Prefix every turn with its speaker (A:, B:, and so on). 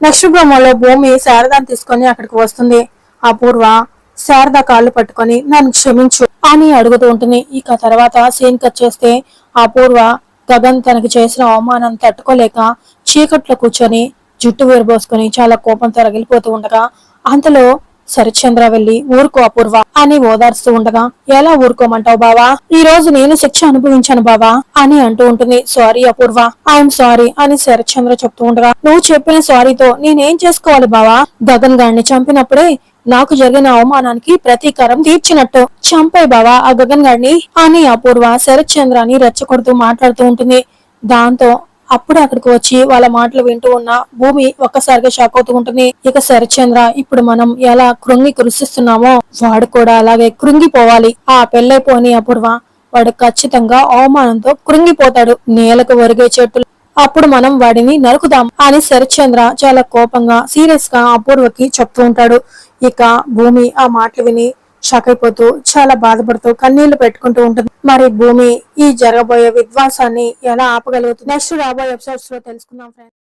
A: Next బ్రహ్మలో భూమి శారదాన్ని తీసుకొని అక్కడికి వస్తుంది. అపూర్వ శారద కాళ్ళు పట్టుకొని నన్ను క్షమించు అని అడుగుతూ ఉంటుంది. ఇక తర్వాత సీన్ కట్ చేస్తే అపూర్వ గగన్ తనకి చేసిన అవమానం తట్టుకోలేక చీకట్లో కూర్చొని జుట్టు వేరుబోసుకొని చాలా కోపంతో రగిలిపోతూ ఉండగా అంతలో శరచంద్ర వెళ్ళి ఊరుకో అపూర్వ అని ఓదార్స్తూ ఉండగా ఎలా ఊరుకోమంటావు బావా? ఈ రోజు నేను శిక్ష అనుభవించాను బావా అని అంటూ ఉంటుంది. సారీ అపూర్వ ఐఎమ్ సారీ అని శరచంద్ర చెప్తూ ఉండగా నువ్వు చెప్పిన సారీతో నేనేం చేసుకోవాలి బావా? గగన్ గారిని చంపినప్పుడే నాకు జరిగిన అవమానానికి ప్రతీకారం తీర్చినట్టు. చంపై బావా ఆ గగన్ గారిని అని అపూర్వ శరత్చంద్రాని రెచ్చగొడుతూ మాట్లాడుతూ ఉంటుంది. దాంతో అప్పుడు అక్కడికి వచ్చి వాళ్ళ మాటలు వింటూ ఉన్న భూమి ఒక్కసారిగా షాక్ అవుతూ ఉంటుంది. ఇక శరచంద్ర ఇప్పుడు మనం ఎలా కృంగి కృషిస్తున్నామో వాడు కూడా అలాగే కృంగిపోవాలి. ఆ పెళ్ళైపోని అపూర్వ వాడు ఖచ్చితంగా అవమానంతో కృంగిపోతాడు. నేలకు ఒరిగే చెట్టు. అప్పుడు మనం వాడిని నరుకుదాం అని శరచంద్ర చాలా కోపంగా సీరియస్గా అపూర్వకి చెప్తూ ఉంటాడు. ఇక భూమి ఆ మాటలు విని షాక్ అయిపోతూ చాలా బాధపడుతూ కన్నీళ్ళు పెట్టుకుంటూ ఉంటుంది. మరి భూమి ఈ జరగబోయే విధ్వాసాన్ని ఎలా ఆపగలుగుతుంది? నెక్స్ట్ రాబోయే ఎపిసోడ్స్లో తెలుసుకుందాం ఫ్రెండ్స్